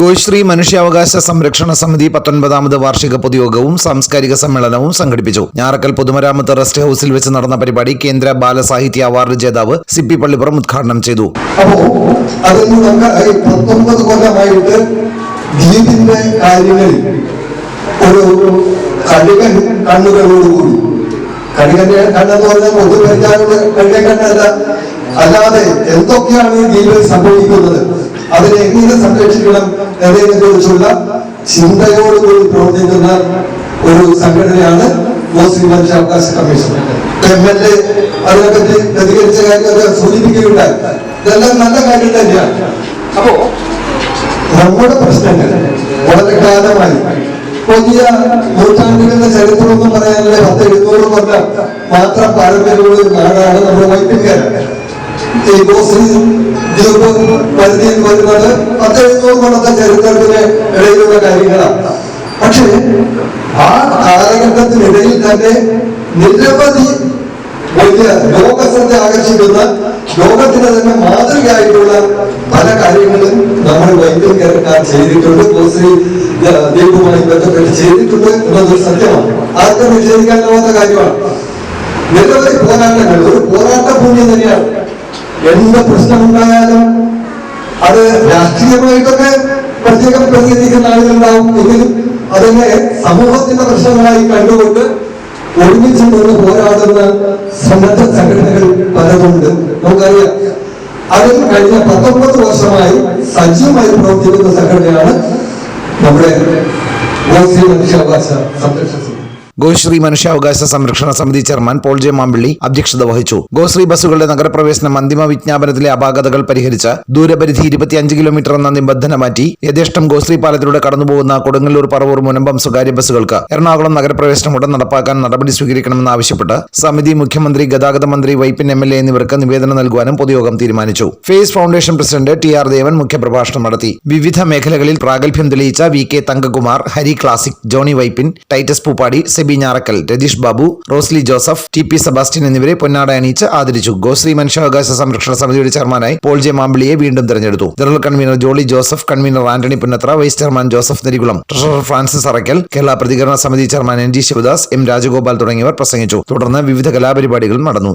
ഗോശ്രീ മനുഷ്യാവകാശ സംരക്ഷണ സമിതി പത്തൊൻപതാമത് വാർഷിക പൊതുയോഗവും സാംസ്കാരിക സമ്മേളനവും സംഘടിപ്പിച്ചു. ഞാറക്കൽ പൊതുമരാമത്ത് റെസ്റ്റ് ഹൌസിൽ വെച്ച് നടന്ന പരിപാടി കേന്ദ്ര ബാലസാഹിത്യ അവാർഡ് ജേതാവ് സി പി പള്ളിപ്പുറം ഉദ്ഘാടനം ചെയ്തു. അല്ലാതെ എന്തൊക്കെയാണ് ദ്വീപിൽ സംഭവിക്കുന്നത്? അതിനെ എങ്ങനെ സംരക്ഷിക്കണം എന്നതിനെ കുറിച്ചുള്ള ചിന്തയോടുകൂടി പ്രവർത്തിക്കുന്ന ഒരു സംഘടനയാണ് മുസ്ലിം മനുഷ്യാവകാശ കമ്മീഷൻ എം എൽ എ അതിനെപ്പറ്റി പ്രതികരിച്ച കാര്യമൊക്കെ സൂചിപ്പിക്കുകയുണ്ടായി. ഇതെല്ലാം നല്ല കാര്യം തന്നെയാണ്. അപ്പോ നമ്മുടെ പ്രശ്നങ്ങൾ വളരെ കാലമായി വലിയ നൂറ്റാണ്ടുകളുടെ ചരിത്രമൊന്നും പറയാനുള്ള പത്ത് എഴുന്നൂറ് കൊല്ലം മാത്രം പാരമ്പര്യമുള്ള ഒരു നാടാണ് നമ്മുടെ വൈപ്പിൻകാര ഈ ബോസ് ദ്വീപ് പരിധിയിൽ വരുന്നത് പത്ത് എഴുന്നൂറ് ചരിത്രത്തിന് ഇടയിലുള്ള കാര്യങ്ങളാണ്. പക്ഷേ ആ കാലഘട്ടത്തിനിടയിൽ തന്നെ നിരവധി വലിയ ലോകശ്രദ്ധ ആകർഷിക്കുന്ന ലോകത്തിന് തന്നെ മാതൃകയായിട്ടുള്ള പല കാര്യങ്ങളും നമ്മൾ വൈദ്യക്കാരക്കാർ ചെയ്തിട്ടുണ്ട്. ഗോശ്രീ ദൈവവുമായി ബന്ധപ്പെട്ട് ചെയ്തിട്ടുണ്ട് എന്നതൊരു സത്യമാണ്. ആർക്കും നിഷേധിക്കാനാവാത്ത കാര്യമാണ്. നിരവധി പോരാട്ടങ്ങൾ ഒരു പോരാട്ട എന്ത് പ്രശ്നമുണ്ടായാലും അത് രാഷ്ട്രീയമായിട്ടൊക്കെ പ്രത്യേകം പ്രതികരിക്കുന്ന ആളുകളുണ്ടാവും. എങ്കിലും അതിനെ സമൂഹത്തിന്റെ പ്രശ്നങ്ങളായി കണ്ടുകൊണ്ട് ഒരുമിച്ച് നിന്ന് പോരാടുന്ന സന്നദ്ധ സംഘടനകൾ പലതുണ്ട്. നമുക്കറിയാം. അതിൽ കഴിഞ്ഞ പത്തൊമ്പത് വർഷമായി സജീവമായി പ്രവർത്തിക്കുന്ന സംഘടനയാണ് നമ്മുടെ മനുഷ്യാവകാശ സംരക്ഷണ ഗോശ്രീ മനുഷ്യാവകാശ സംരക്ഷണ സമിതി ചെയർമാൻ പോൾ ജെ മാമ്പിള്ളി അധ്യക്ഷത വഹിച്ചു. ഗോശ്രീ ബസ്സുകളുടെ നഗരപ്രവേശനം അന്തിമ വിജ്ഞാപനത്തിലെ അപാകതകൾ പരിഹരിച്ച് ദൂരപരിധി ഇരുപത്തിയഞ്ച് കിലോമീറ്റർ എന്ന നിബന്ധന മാറ്റി യഥേഷ്ടം ഗോശ്രീ പാലത്തിലൂടെ കടന്നുപോകുന്ന കൊടുങ്ങല്ലൂർ പറവൂർ മുനമ്പം സ്വകാര്യ ബസ്സുകൾക്ക് എറണാകുളം നഗരപ്രവേശനം ഉടൻ നടപ്പാക്കാൻ നടപടി സ്വീകരിക്കണമെന്ന് ആവശ്യപ്പെട്ട് സമിതി മുഖ്യമന്ത്രി ഗതാഗത മന്ത്രി വൈപ്പിൻ എം എൽ എ എന്നിവർക്ക് നിവേദനം നൽകുവാനും പൊതുയോഗം തീരുമാനിച്ചു. Face Foundation president T R Devan മുഖ്യപ്രഭാഷണം നടത്തി. വിവിധ മേഖലകളിൽ പ്രാഗൽഭ്യം തെളിയിച്ച V K Thankakumar Hari Classic Johny Vypin Titus Pooppadi Sebi Njarakkal Ratheesh Babu Rosly Joseph T P Sebastian എന്നിവരെ പൊന്നാട അണിയിച്ച് ആദരിച്ചു. ഗോശ്രീ മനുഷ്യാവകാശ സംരക്ഷണ സമിതിയുടെ ചെയർമാനായി പോൾ ജെ മാമ്പിളിയെ വീണ്ടും തെരഞ്ഞെടുത്തു. General convener Jolly Joseph convener Antony Punnathra vice chairman Joseph Nerikulam treasurer Francis Arakkal Kerala Prathikarana Samithi chairman N G Sivadas M Rajagopal തുടങ്ങിയവർ പ്രസംഗിച്ചു. തുടർന്ന് വിവിധ കലാപരിപാടികളും നടന്നു.